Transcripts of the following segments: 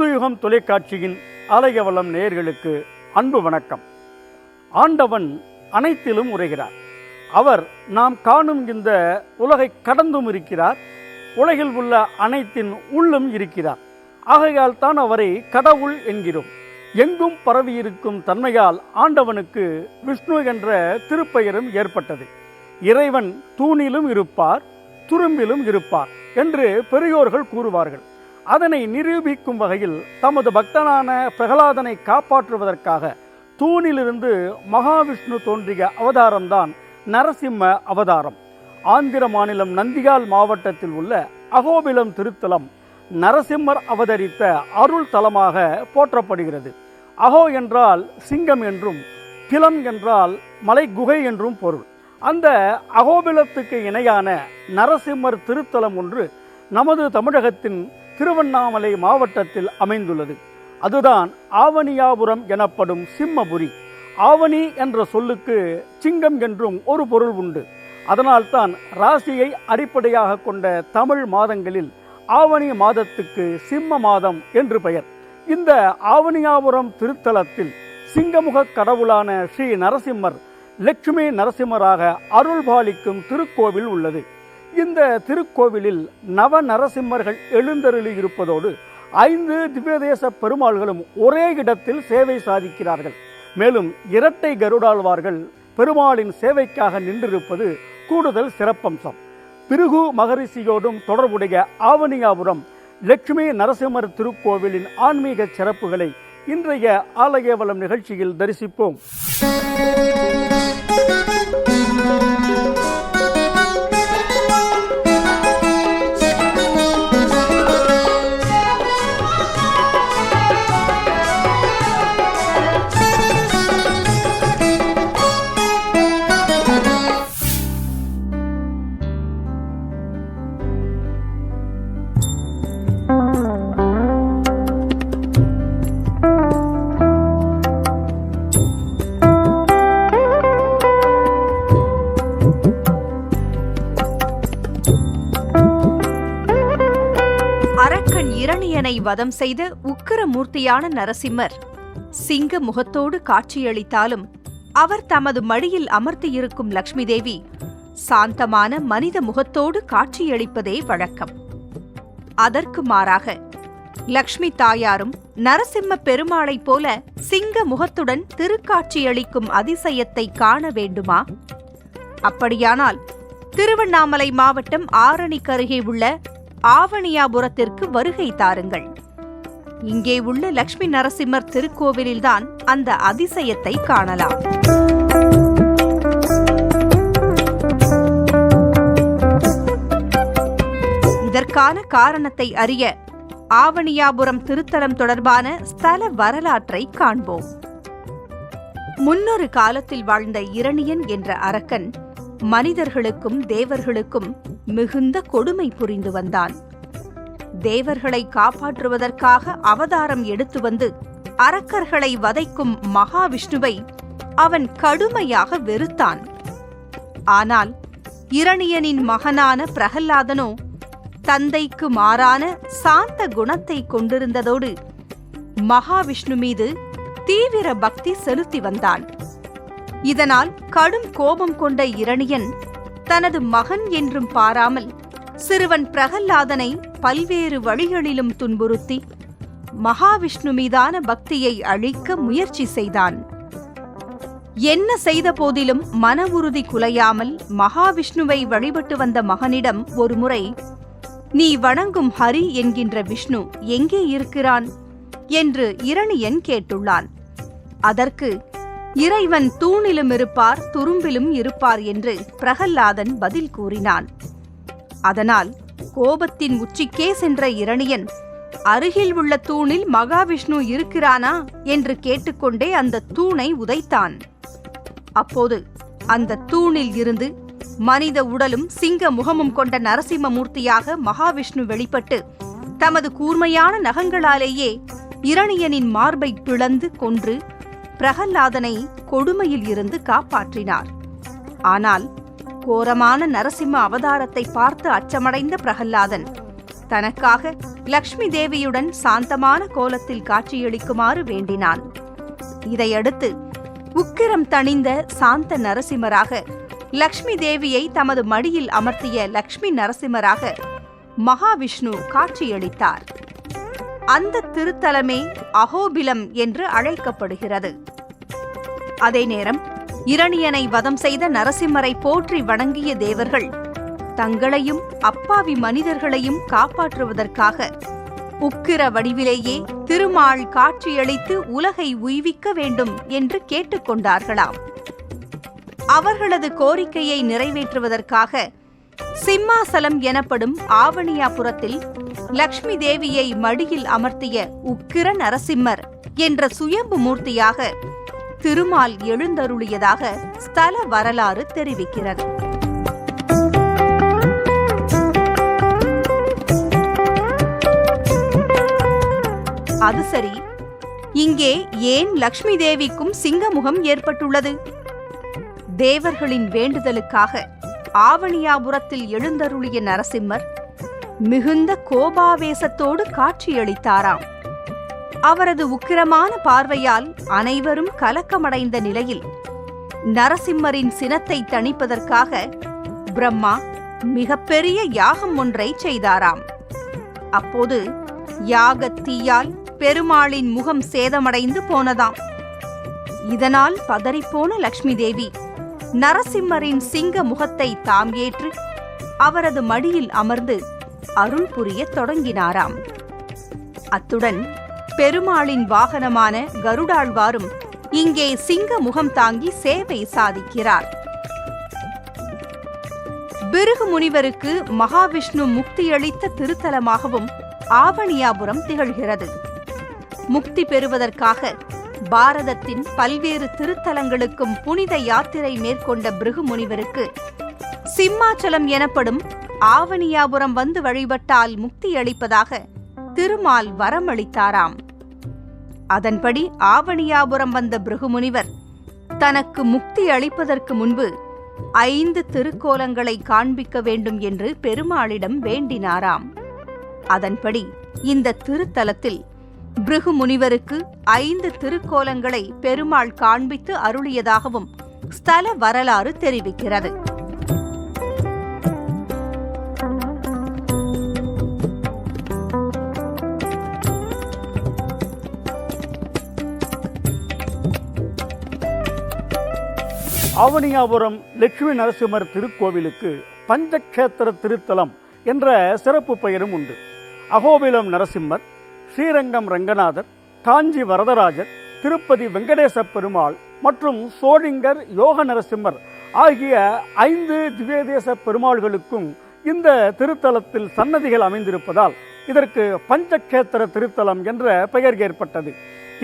புதுயுகம் தொலைக்காட்சியின் அலையவலம் நேயர்களுக்கு அன்பு வணக்கம். ஆண்டவன் அனைத்திலும் உரைகிறார். அவர் நாம் காணும் இந்த உலகை கடந்தும் இருக்கிறார். உலகில் உள்ள அனைத்தின் உள்ளும் இருக்கிறார். ஆகையால் தான் அவரை கடவுள் என்கிறோம். எங்கும் பரவியிருக்கும் தன்மையால் ஆண்டவனுக்கு விஷ்ணு என்ற திருப்பெயரும் ஏற்பட்டது. இறைவன் தூணிலும் இருப்பார் துரும்பிலும் இருப்பார் என்று பெரியோர்கள் கூறுவார்கள். அதனை நிரூபிக்கும் வகையில் தமது பக்தனான பிரகலாதனை காப்பாற்றுவதற்காக தூணிலிருந்து மகாவிஷ்ணு தோன்றிய அவதாரம்தான் நரசிம்ம அவதாரம். ஆந்திர மாநிலம் நந்திகால் மாவட்டத்தில் உள்ள அகோபிலம் திருத்தலம் நரசிம்மர் அவதரித்த அருள் தலமாக போற்றப்படுகிறது. அகோ என்றால் சிங்கம் என்றும் பிலம் என்றால் மலை குகை என்றும் பொருள். அந்த அகோபிலத்துக்கு இணையான நரசிம்மர் திருத்தலம் ஒன்று நமது தமிழகத்தின் திருவண்ணாமலை மாவட்டத்தில் அமைந்துள்ளது. அதுதான் ஆவணியாபுரம் எனப்படும் சிம்மபுரி. ஆவணி என்ற சொல்லுக்கு சிங்கம் என்றும் ஒரு பொருள் உண்டு. அதனால்தான் ராசியை அடிப்படையாக கொண்ட தமிழ் மாதங்களில் ஆவணி மாதத்துக்கு சிம்ம மாதம் என்று பெயர். இந்த ஆவணியாபுரம் திருத்தலத்தில் சிங்கமுக கடவுளான ஸ்ரீ நரசிம்மர் லட்சுமி நரசிம்மராக அருள்பாலிக்கும் திருக்கோவில் உள்ளது. இந்த திருக்கோவிலில் நவ நரசிம்மர்கள் எழுந்தருளி இருப்பதோடு ஐந்து திவ்யதேச பெருமாள்களும் ஒரே இடத்தில் சேவை சாதிக்கிறார்கள். மேலும் இரட்டை கருடாழ்வார்கள் பெருமாளின் சேவைக்காக நின்றிருப்பது கூடுதல் சிறப்பம்சம். பிருகு மகரிஷியோடும் தொடர்புடைய ஆவணியாபுரம் லட்சுமி நரசிம்மர் திருக்கோவிலின் ஆன்மீக சிறப்புகளை இன்றைய ஆலயவளம் நிகழ்ச்சியில் தரிசிப்போம். வதம் செய்த உக்கிரமூர்த்தியான நரசிம்மர். சிங்க முகத்தோடு காட்சியளித்தாலும் அவர் தமது மடியில் அமர்த்தியிருக்கும் லக்ஷ்மி தேவி சாந்தமான மனித முகத்தோடு காட்சியளிப்பதே வழக்கம். அதற்கு மாறாக லக்ஷ்மி தாயாரும் நரசிம்ம பெருமாளைப் போல சிங்க முகத்துடன் திருக்காட்சியளிக்கும் அதிசயத்தை காண வேண்டுமா? அப்படியானால் திருவண்ணாமலை மாவட்டம் ஆரணிக்கருகே உள்ள ஆவணியாபுரத்திற்கு வருகை தாருங்கள். இங்கே உள்ள லக்ஷ்மி நரசிம்மர் திருக்கோவிலில்தான் அந்த அதிசயத்தை காணலாம். இதற்கான காரணத்தை அறிய ஆவணியாபுரம் திருத்தலம் தொடர்பான ஸ்தல வரலாற்றை காண்போம். முன்னொரு காலத்தில் வாழ்ந்த இரணியன் என்ற அரக்கன் மனிதர்களுக்கும் தேவர்களுக்கும் மிகுந்த கொடுமை புரிந்து வந்தான். தேவர்களை காப்பாற்றுவதற்காக அவதாரம் எடுத்து வந்து அரக்கர்களை வதைக்கும் மகாவிஷ்ணுவை அவன் கடுமையாக வெறுத்தான். ஆனால் இரணியனின் மகனான பிரகல்லாதனோ தந்தைக்கு மாறான சாந்த குணத்தை கொண்டிருந்ததோடு மகாவிஷ்ணு மீது தீவிர பக்தி செலுத்தி வந்தான். இதனால் கடும் கோபம் கொண்ட இரணியன் தனது மகன் என்றும் பாராமல் சிறுவன் பிரகல்லாதனை பல்வேறு வழிகளிலும் துன்புறுத்தி மகாவிஷ்ணு மீதான பக்தியை அழிக்க முயற்சி செய்தான். என்ன செய்த போதிலும் மன உறுதி குலையாமல் மகாவிஷ்ணுவை வழிபட்டு வந்த மகனிடம் ஒருமுறை நீ வணங்கும் ஹரி என்கின்ற விஷ்ணு எங்கே இருக்கிறான்? என்று இரணியன் கேட்டுள்ளான். அதற்கு இறைவன் தூணிலும் இருப்பார் துரும்பிலும் இருப்பார் என்று பிரகல்லாதன் பதில் கூறினான். அதனால் கோபத்தின் உச்சிக்கே சென்ற இரணியன் அருகில் உள்ள தூணில் மகாவிஷ்ணு இருக்கிறானா? என்று கேட்டுக்கொண்டே அந்த தூணை உதைத்தான். அப்போது அந்த தூணில் இருந்து மனித உடலும் சிங்க முகமும் கொண்ட நரசிம்மமூர்த்தியாக மகாவிஷ்ணு வெளிப்பட்டு தமது கூர்மையான நகங்களாலேயே இரணியனின் மார்பை பிளந்து கொன்று பிரகல்லாதனை கொடுமையில் இருந்து காப்பாற்றினார். ஆனால் கோரமான நரசிம்ம அவதாரத்தை பார்த்து அச்சமடைந்த பிரகல்லாதன் தனக்காக லக்ஷ்மி தேவியுடன் சாந்தமான கோலத்தில் காட்சியளிக்குமாறு வேண்டினான். இதையடுத்து உக்கிரம் தணிந்த சாந்த நரசிம்மராக லக்ஷ்மி தேவியை தமது மடியில் அமர்த்திய லக்ஷ்மி நரசிம்மராக மகாவிஷ்ணு காட்சியளித்தார். அந்த திருத்தலமே அகோபிலம் என்று அழைக்கப்படுகிறது. அதே நேரம் இரணியனை வதம் செய்த நரசிம்மரை போற்றி வணங்கிய தேவர்கள் தங்களையும் அப்பாவி மனிதர்களையும் காப்பாற்றுவதற்காக உக்கிர வடிவிலேயே திருமால் காட்சியளித்து உலகை உய்விக்க வேண்டும் என்று கேட்டுக்கொண்டார்களாம். அவர்களது கோரிக்கையை நிறைவேற்றுவதற்காக சிம்மாசலம் எனப்படும் ஆவணியாபுரத்தில் லக்ஷ்மி தேவியை மடியில் அமர்த்திய உக்கிர நரசிம்மர் என்ற சுயம்பு மூர்த்தியாக திருமால் எழுந்தருளியதாக ஸ்தல வரலாறு தெரிவிக்கிறது. அது சரி இங்கே ஏன் லக்ஷ்மி தேவிக்கும் சிங்கமுகம் ஏற்பட்டுள்ளது? தேவர்களின் வேண்டுதலுக்காக ஆவணியாபுரத்தில் எழுந்தருளிய நரசிம்மர் மிகுந்த கோபாவேசத்தோடு காட்சியளித்தாராம். அவரது உக்கிரமான பார்வையால் அனைவரும் கலக்கமடைந்த நிலையில் நரசிம்மரின் சினத்தை தணிப்பதற்காக பிரம்மா மிகப்பெரிய யாகம் ஒன்றை செய்தாராம். அப்போது யாகத் தீயால் பெருமாளின் முகம் சேதமடைந்து போனதாம். இதனால் பதறிப்போன லக்ஷ்மி தேவி நரசிம்மரின் சிங்க முகத்தை தாம் ஏற்று அவரது மடியில் அமர்ந்து அருள் புரிய தொடங்கினாராம். அத்துடன் பெருமாளின் வாகனமான கருடாழ்வாரும் இங்கே சிங்க முகம் தாங்கி சேவை சாதிக்கிறார். பிருகு முனிவருக்கு மகாவிஷ்ணு முக்தியளித்த திருத்தலமாகவும் ஆவணியாபுரம் திகழ்கிறது. முக்தி பெறுவதற்காக பாரதத்தின் பல்வேறு திருத்தலங்களுக்கும் புனித யாத்திரை மேற்கொண்ட பிருகு முனிவருக்கு சிம்மாச்சலம் எனப்படும் ஆவணியாபுரம் வந்து வழிபட்டால் முக்தி அளிப்பதாக திருமால் வரமளித்தாராம். அதன்படி ஆவணியாபுரம் வந்த பிருகுமுனிவர் தனக்கு முக்தி அளிப்பதற்கு முன்பு ஐந்து திருக்கோலங்களை காண்பிக்க வேண்டும் என்று பெருமாளிடம் வேண்டினாராம். அதன்படி இந்த திருத்தலத்தில் பிருகு முனிவருக்கு ஐந்து திருக்கோலங்களை பெருமாள் காண்பித்து அருளியதாகவும் ஸ்தல வரலாறு தெரிவிக்கிறது. ஆவணியாபுரம் லட்சுமி நரசிம்மர் திருக்கோவிலுக்கு பஞ்சக்ஷேத்திர திருத்தலம் என்ற சிறப்பு பெயரும் உண்டு. அகோபிலம் நரசிம்மர் ஸ்ரீரங்கம் ரங்கநாதர் காஞ்சி வரதராஜர் திருப்பதி வெங்கடேச பெருமாள் மற்றும் சோழிங்கர் யோக நரசிம்மர் ஆகிய ஐந்து திவ்யதேச பெருமாள்களுக்கும் இந்த திருத்தலத்தில் சன்னதிகள் அமைந்திருப்பதால் இதற்கு பஞ்சக்ஷேத்திர திருத்தலம் என்ற பெயர் ஏற்பட்டது.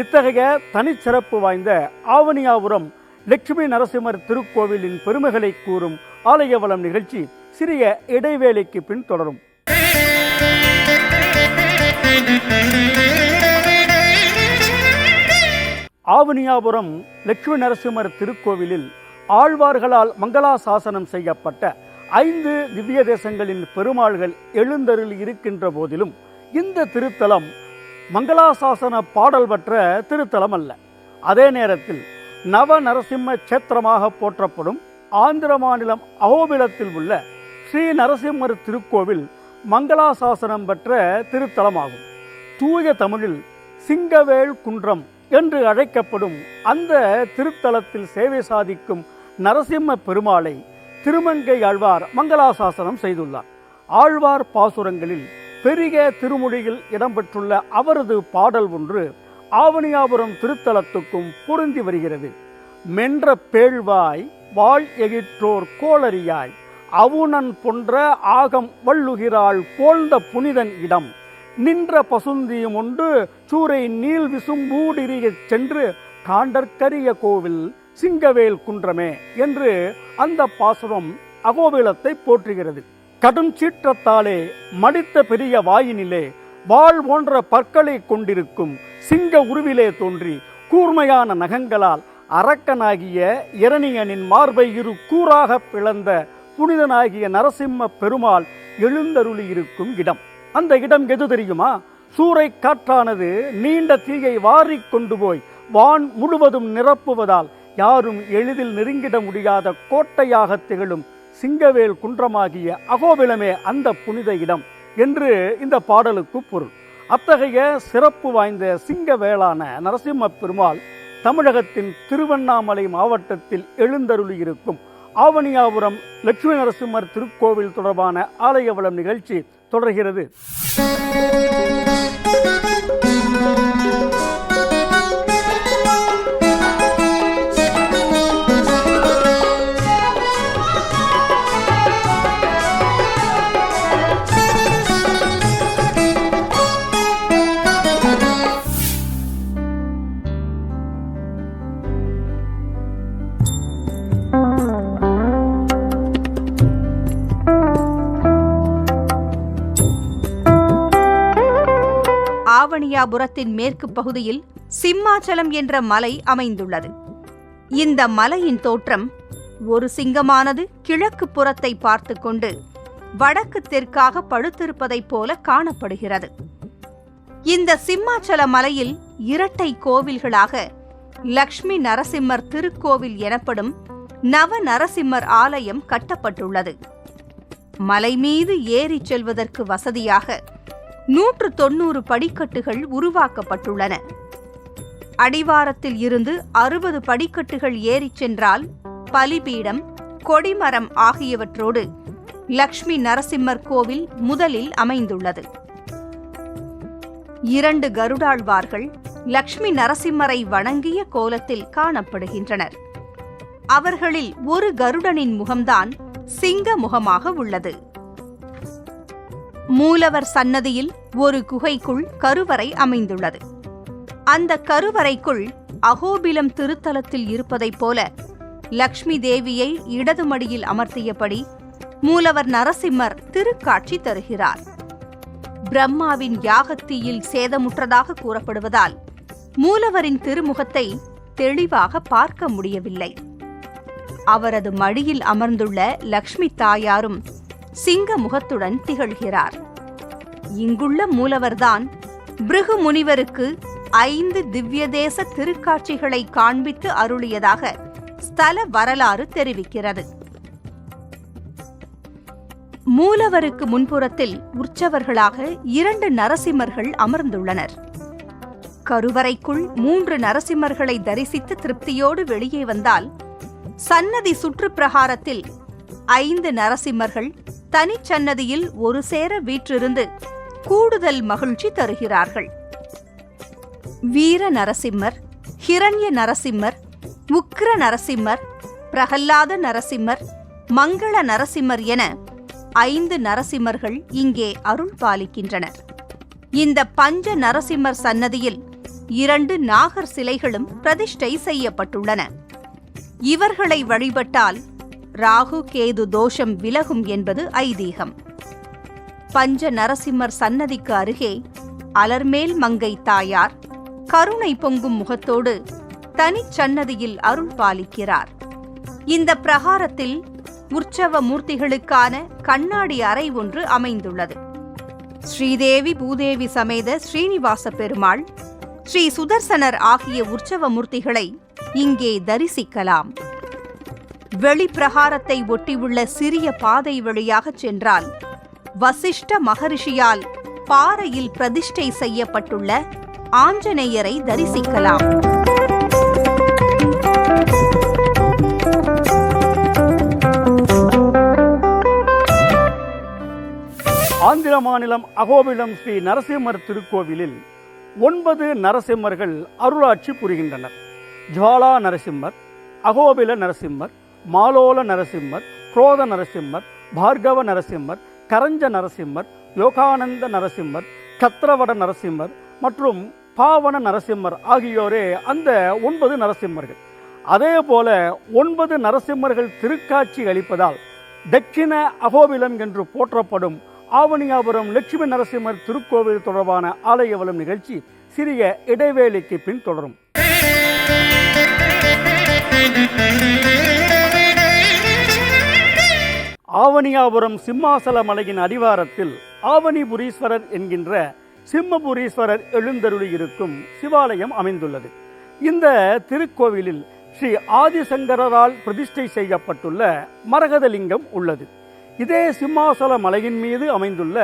இத்தகைய தனிச்சிறப்பு வாய்ந்த ஆவணியாபுரம் லட்சுமி நரசிம்மர் திருக்கோவிலின் பெருமைகளை கூறும் ஆலயவளம் நிகழ்ச்சி சிறிய இடைவேளைக்கு பின் தொடரும். ஆவணியாபுரம் லட்சுமி நரசிம்மர் திருக்கோவிலில் ஆழ்வார்களால் மங்களாசாசனம் செய்யப்பட்ட ஐந்து திவ்ய தேசங்களின் பெருமாள்கள் எழுந்தருள் இருக்கின்ற போதிலும் இந்த திருத்தலம் மங்களாசாசன பாடல் பெற்ற திருத்தலம் அல்ல. அதே நேரத்தில் நவ நரசிம்ம கஷேத்திரமாக போற்றப்படும் ஆந்திர மாநிலம் அகோபிலத்தில் உள்ள ஸ்ரீ நரசிம்மர் திருக்கோவில் மங்களாசாசனம் பெற்ற திருத்தலமாகும். தூய தமிழில் சிங்கவேள் குன்றம் என்று அழைக்கப்படும் அந்த திருத்தலத்தில் சேவை சாதிக்கும் நரசிம்ம பெருமாளை திருமங்கை ஆழ்வார் மங்களாசாசனம் செய்துள்ளார். ஆழ்வார் பாசுரங்களில் பெரிய திருமொழியில் இடம்பெற்றுள்ள அவரது பாடல் ஒன்று ஆவணியாபுரம் திருத்தலத்துக்கும் பொருந்தி வருகிறது. மென்ற பேழ்வாய் வாழ் எகிற்றோர் கோளரியாய் அவுணன் போன்ற ஆகம் வள்ளுகிறாள் போழ்ந்த புனிதன் இடம். நின்ற பசுந்தியும் உண்டு சூரை நீள் விசும்பூடிரியச் சென்று காண்டற்கரிய கோவில் சிங்கவேல் குன்றமே என்று அந்த பாசுரம் அகோபிலத்தை போற்றுகிறது. கடும் சீற்றத்தாலே மடித்த பெரிய வாயினிலே வாள் போன்ற பற்களை கொண்டிருக்கும் சிங்க உருவிலே தோன்றி கூர்மையான நகங்களால் அரக்கனாகிய இரணியனின் மார்பை இரு கூறாக பிளந்த புனிதனாகிய நரசிம்ம பெருமாள் எழுந்தருளி இருக்கும் இடம். அந்த இடம் எது தெரியுமா? சூறை காற்றானது நீண்ட தீயை வாரிக் கொண்டு போய் வான் முழுவதும் நிரப்புவதால் யாரும் எளிதில் நெருங்கிட முடியாத கோட்டையாக திகழும் சிங்கவேல் குன்றமாகிய அகோபிலமே அந்த புனித இடம் என்று இந்த பாடலுக்கு பொருள். அத்தகைய சிறப்பு வாய்ந்த சிங்கவேளான நரசிம்ம பெருமாள் தமிழகத்தின் திருவண்ணாமலை மாவட்டத்தில் எழுந்தருளியிருக்கும் ஆவணியாபுரம் லட்சுமி நரசிம்மர் திருக்கோவில் தொடர்பான ஆலய வளம் நிகழ்ச்சி தொடர்கிறது. ஆவணியாபுரத்தின் மேற்கு பகுதியில் சிம்மாச்சலம் என்ற மலை அமைந்துள்ளது. இந்த மலையின் தோற்றம் ஒரு சிங்கமானது கிழக்கு புறத்தை பார்த்து கொண்டு வடக்கு தெற்காக படுத்திருப்பதைப் போல காணப்படுகிறது. இந்த சிம்மாச்சல மலையில் இரட்டை கோவில்களாக லக்ஷ்மி நரசிம்மர் திருக்கோவில் எனப்படும் நவ நரசிம்மர் ஆலயம் கட்டப்பட்டுள்ளது. மலை மீது ஏறிச் செல்வதற்கு வசதியாக நூற்று தொன்னூறு படிக்கட்டுகள் உருவாக்கப்பட்டுள்ளன. அடிவாரத்தில் இருந்து அறுபது படிக்கட்டுகள் ஏறிச் சென்றால் பலிபீடம் கொடிமரம் ஆகியவற்றோடு லக்ஷ்மி நரசிம்மர் கோவில் முதலில் அமைந்துள்ளது. இரண்டு கருடாழ்வார்கள் லக்ஷ்மி நரசிம்மரை வணங்கிய கோலத்தில் காணப்படுகின்றனர். அவர்களில் ஒரு கருடனின் முகம்தான் சிங்க முகமாக உள்ளது. மூலவர் சன்னதியில் ஒரு குகைக்குள் கருவறை அமைந்துள்ளது. அந்த கருவறைக்குள் அகோபிலம் திருத்தலத்தில் இருப்பதைப் போல லக்ஷ்மி தேவியை இடது மடியில் அமர்த்தியபடி மூலவர் நரசிம்மர் திருக்காட்சி தருகிறார். பிரம்மாவின் யாகத்தீயில் சேதமுற்றதாக கூறப்படுவதால் மூலவரின் திருமுகத்தை தெளிவாக பார்க்க முடியவில்லை. அவரது மடியில் அமர்ந்துள்ள லக்ஷ்மி தாயாரும் சிங்க முகத்துடன் திகழ்கிறார். இங்குள்ள மூலவர்தான் பிருகு முனிவருக்கு ஐந்து திவ்யதேச திருக்காட்சிகளை காண்பித்து அருளியதாக ஸ்தல வரலாறு தெரிவிக்கிறது. மூலவருக்கு முன்புறத்தில் உற்சவர்களாக இரண்டு நரசிம்மர்கள் அமர்ந்துள்ளனர். கருவறைக்குள் மூன்று நரசிம்மர்களை தரிசித்து திருப்தியோடு வெளியே வந்தால் சன்னதி சுற்றுப்பிரகாரத்தில் ஐந்து நரசிம்மர்கள் தனிச்சன்னதியில் ஒரு சேர வீற்றிருந்து கூடுதல் மகிழ்ச்சி தருகிறார்கள். வீர நரசிம்மர் ஹிரண்ய நரசிம்மர் உக்ர நரசிம்மர் பிரகல்லாத நரசிம்மர் மங்கள நரசிம்மர் என ஐந்து நரசிம்மர்கள் இங்கே அருள் பாலிக்கின்றனர். இந்த பஞ்ச நரசிம்மர் சன்னதியில் இரண்டு நாகர் சிலைகளும் பிரதிஷ்டை செய்யப்பட்டுள்ளன. இவர்களை வழிபட்டால் ராகு கேது தோஷம் விலகும் என்பது ஐதீகம். பஞ்ச நரசிம்மர் சன்னதிக்கு அருகே அலர்மேல் மங்கை தாயார் கருணை பொங்கும் முகத்தோடு தனிச்சன்னதியில் அருள் பாலிக்கிறார். இந்த பிரகாரத்தில் உற்சவ மூர்த்திகளுக்கான கண்ணாடி அறை ஒன்று அமைந்துள்ளது. ஸ்ரீதேவி பூதேவி சமேத ஸ்ரீனிவாச பெருமாள் ஸ்ரீ சுதர்சனர் ஆகிய உற்சவ மூர்த்திகளை இங்கே தரிசிக்கலாம். வெளிப்பிரகாரத்தை ஒட்டியுள்ள சிறிய பாதை வழியாகச் சென்றால் வசிஷ்ட மகரிஷியால் பாறையில் பிரதிஷ்டை செய்யப்பட்டுள்ள ஆஞ்சநேயரை தரிசிக்கலாம். ஆந்திர மாநிலம் அகோபிலம் ஸ்ரீ நரசிம்மர் திருக்கோவிலில் ஒன்பது நரசிம்மர்கள் அருளாட்சி புரிகின்றனர். ஜுவாலா நரசிம்மர் அகோபில நரசிம்மர் மாலோல நரசிம்மர் குரோத நரசிம்மர் பார்கவ நரசிம்மர் கரஞ்ச நரசிம்மர் யோகானந்த நரசிம்மர் சத்திரவட நரசிம்மர் மற்றும் பாவன நரசிம்மர் ஆகியோரே அந்த ஒன்பது நரசிம்மர்கள். அதே போல ஒன்பது நரசிம்மர்கள் திருக்காட்சி அளிப்பதால் தட்சிண அகோபிலம் என்று போற்றப்படும் ஆவணியாபுரம் லட்சுமி நரசிம்மர் திருக்கோவில் தொடர்பான ஆலயவலம் நிகழ்ச்சி சிறிய இடைவேளைக்கு பின் தொடரும். ஆவணியாபுரம் சிம்மாசல மலையின் அடிவாரத்தில் ஆவணிபுரீஸ்வரர் என்கின்ற சிம்மபுரீஸ்வரர் எழுந்தருளி இருக்கும் சிவாலயம் அமைந்துள்ளது. இந்த திருக்கோவிலில் ஸ்ரீ ஆதிசங்கரால் பிரதிஷ்டை செய்யப்பட்டுள்ள மரகதலிங்கம் உள்ளது. இதே சிம்மாசல மலையின் மீது அமைந்துள்ள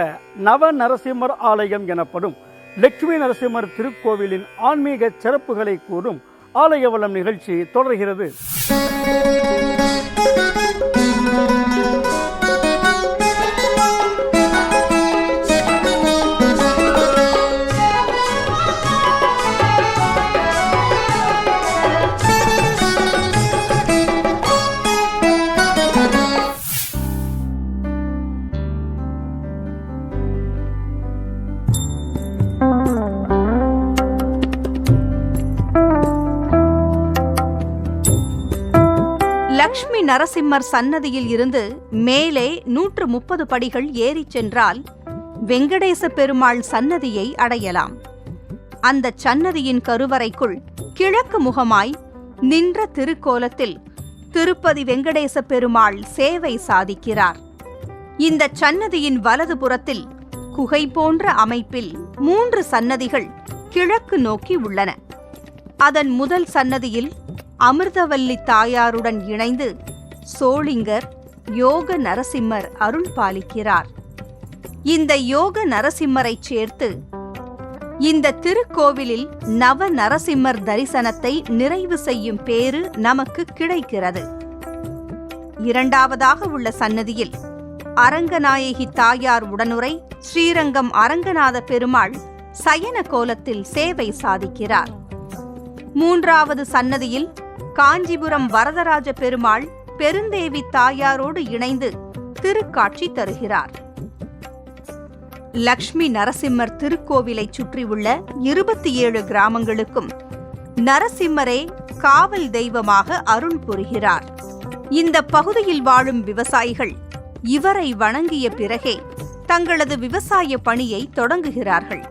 நவ நரசிம்மர் ஆலயம் எனப்படும் லட்சுமி நரசிம்மர் திருக்கோவிலின் ஆன்மீக சிறப்புகளை கூறும் ஆலயவளம் நிகழ்ச்சி தொடர்கிறது. லக்ஷ்மி நரசிம்மர் சன்னதியில் இருந்து மேலே நூற்று முப்பது படிகள் ஏறிச் சென்றால் வெங்கடேச பெருமாள் சன்னதியை அடையலாம். அந்த சன்னதியின் கருவறைக்குள் கிழக்கு முகமாய் நின்ற திருக்கோலத்தில் திருப்பதி வெங்கடேச பெருமாள் சேவை சாதிக்கிறார். இந்த சன்னதியின் வலது புறத்தில் குகை போன்ற அமைப்பில் மூன்று சன்னதிகள் கிழக்கு நோக்கி உள்ளன. அதன் முதல் சன்னதியில் அமிர்தவல்லி தாயாருடன் இணைந்து சோளிங்கர் யோக நரசிம்மர் அருள் பாலிக்கிறார். இந்த யோக நரசிம்மரைச் சேர்த்து இந்த திருக்கோவிலில் நவ நரசிம்மர் தரிசனத்தை நிறைவு செய்யும் பேறு நமக்கு கிடைக்கிறது. இரண்டாவதாக உள்ள சன்னதியில் அரங்கநாயகி தாயார் உடனுரை ஸ்ரீரங்கம் அரங்கநாத பெருமாள் சயன கோலத்தில் சேவை சாதிக்கிறார். மூன்றாவது சன்னதியில் காஞ்சிபுரம் வரதராஜ பெருமாள் பெருந்தேவி தாயாரோடு இணைந்து திருக்காட்சி தருகிறார். லக்ஷ்மி நரசிம்மர் திருக்கோவிலைச் சுற்றியுள்ள இருபத்தி ஏழு கிராமங்களுக்கும் நரசிம்மரே காவல் தெய்வமாக அருள் புரிகிறார். இந்த பகுதியில் வாழும் விவசாயிகள் இவரை வணங்கிய பிறகே தங்களது விவசாய பணியை தொடங்குகிறார்கள்.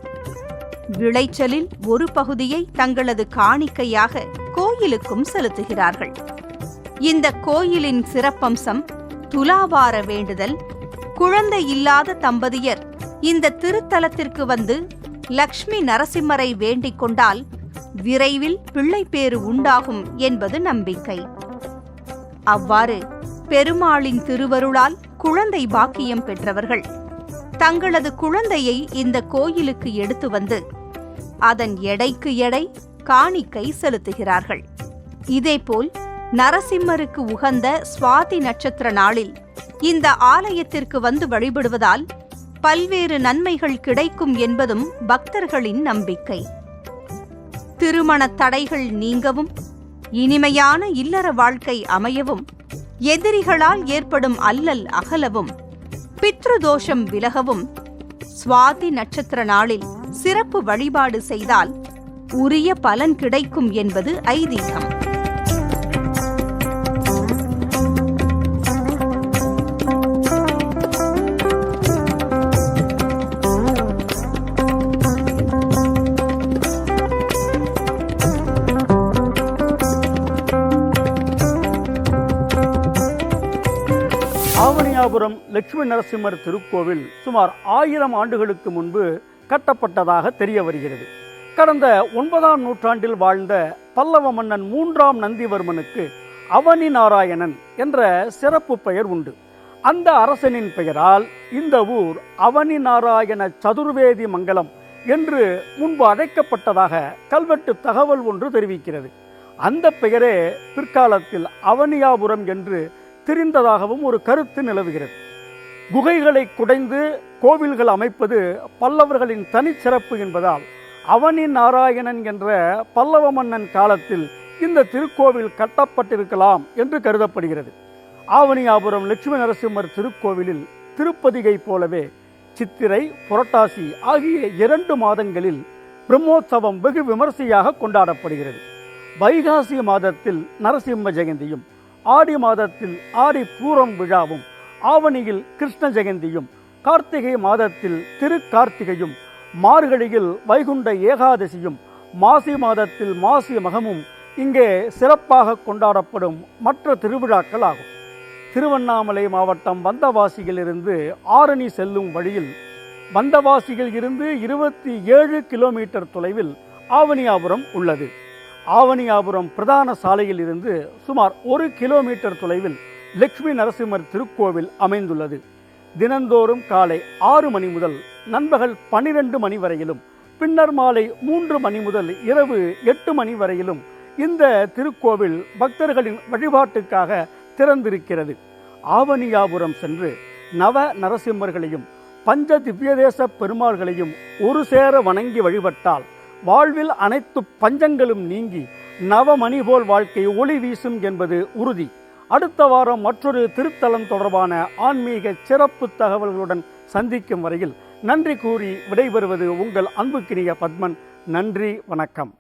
விளைச்சலில் ஒரு பகுதியை தங்களது காணிக்கையாக கோயிலுக்கும் செலுத்துகிறார்கள். இந்த கோயிலின் சிறப்பம்சம் துலாவார வேண்டுதல். குழந்தை இல்லாத தம்பதியர் இந்த திருத்தலத்திற்கு வந்து லக்ஷ்மி நரசிம்மரை வேண்டிக் கொண்டால் விரைவில் பிள்ளைப்பேறு உண்டாகும் என்பது நம்பிக்கை. அவ்வாறு பெருமாளின் திருவருளால் குழந்தை பாக்கியம் பெற்றவர்கள் தங்களது குழந்தையை இந்த கோயிலுக்கு எடுத்து வந்து அதன் எடைக்கு எடை காணிக்கை செலுத்துகிறார்கள். இதேபோல் நரசிம்மருக்கு உகந்த சுவாதி நட்சத்திர நாளில் இந்த ஆலயத்திற்கு வந்து வழிபடுவதால் பல்வேறு நன்மைகள் கிடைக்கும் என்பதும் பக்தர்களின் நம்பிக்கை. திருமண தடைகள் நீங்கவும் இனிமையான இல்லற வாழ்க்கை அமையவும் எதிரிகளால் ஏற்படும் அல்லல் அகலவும் பித்ருதோஷம் விலகவும் சுவாதி நட்சத்திர நாளில் சிறப்பு வழிபாடு செய்தால் உரிய பலன் கிடைக்கும் என்பது ஐதீகம். ஆவணியாபுரம் லட்சுமி நரசிம்மர் திருக்கோவில் சுமார் ஆயிரம் ஆண்டுகளுக்கு முன்பு கட்டப்பட்டதாக தெரிய வருகிறது. கடந்த ஒன்பதாம் நூற்றாண்டில் வாழ்ந்த பல்லவ மன்னன் மூன்றாம் நந்திவர்மனுக்கு அவனி நாராயணன் என்ற சிறப்பு பெயர் உண்டு. அந்த அரசனின் பெயரால் இந்த ஊர் அவனி நாராயண சதுர்வேதி மங்கலம் என்று முன்பு அழைக்கப்பட்டதாக கல்வெட்டு தகவல் ஒன்று தெரிவிக்கிறது. அந்த பெயரே பிற்காலத்தில் அவனியாபுரம் என்று தெரிந்ததாகவும் ஒரு கருத்து நிலவுகிறது. குகைகளை குடைந்து கோவில்கள் அமைப்பது பல்லவர்களின் தனிச்சிறப்பு என்பதால் அவனி நாராயணன் என்ற பல்லவ மன்னன் காலத்தில் இந்த திருக்கோவில் கட்டப்பட்டிருக்கலாம் என்று கருதப்படுகிறது. ஆவணியாபுரம் லட்சுமி நரசிம்மர் திருக்கோவிலில் திருப்பதிகை போலவே சித்திரை புரட்டாசி ஆகிய இரண்டு மாதங்களில் பிரம்மோற்சவம் வெகு விமர்சையாக கொண்டாடப்படுகிறது. வைகாசி மாதத்தில் நரசிம்ம ஜெயந்தியும் ஆடி மாதத்தில் ஆடி பூரம் விழாவும் ஆவணியில் கிருஷ்ண ஜெயந்தியும் கார்த்திகை மாதத்தில் திருக்கார்த்திகையும் மார்கழியில் வைகுண்ட ஏகாதசியும் மாசி மாதத்தில் மாசி மகமும் இங்கே சிறப்பாக கொண்டாடப்படும் மற்ற திருவிழாக்கள் ஆகும் திருவண்ணாமலை மாவட்டம் வந்தவாசியிலிருந்து ஆரணி செல்லும் வழியில் வந்தவாசியில் இருந்து இருபத்தி ஏழு கிலோமீட்டர் தொலைவில் ஆவணியாபுரம் உள்ளது. ஆவணியாபுரம் பிரதான சாலையில் இருந்து சுமார் ஒரு கிலோமீட்டர் தொலைவில் லட்சுமி நரசிம்மர் திருக்கோவில் அமைந்துள்ளது. தினந்தோறும் காலை ஆறு மணி முதல் நண்பகல் பன்னிரண்டு மணி வரையிலும் பின்னர் மாலை மூன்று மணி முதல் இரவு எட்டு மணி வரையிலும் இந்த திருக்கோவில் பக்தர்களின் வழிபாட்டுக்காக திறந்திருக்கிறது. ஆவணியாபுரம் சென்று நவ நரசிம்மர்களையும் பஞ்ச திவ்யதேச பெருமாள்களையும் ஒரு சேர வணங்கி வழிபட்டால் வாழ்வில் அனைத்து பஞ்சங்களும் நீங்கி நவமணி போல் வாழ்க்கை ஒளி வீசும் என்பது உறுதி. அடுத்த வாரம் மற்றொரு திருத்தலம் தொடர்பான ஆன்மீக சிறப்பு தகவல்களுடன் சந்திக்கும் வரையில் நன்றி கூறி விடைபெறுவது உங்கள் அன்புக்கினிய பத்மன் நன்றி வணக்கம்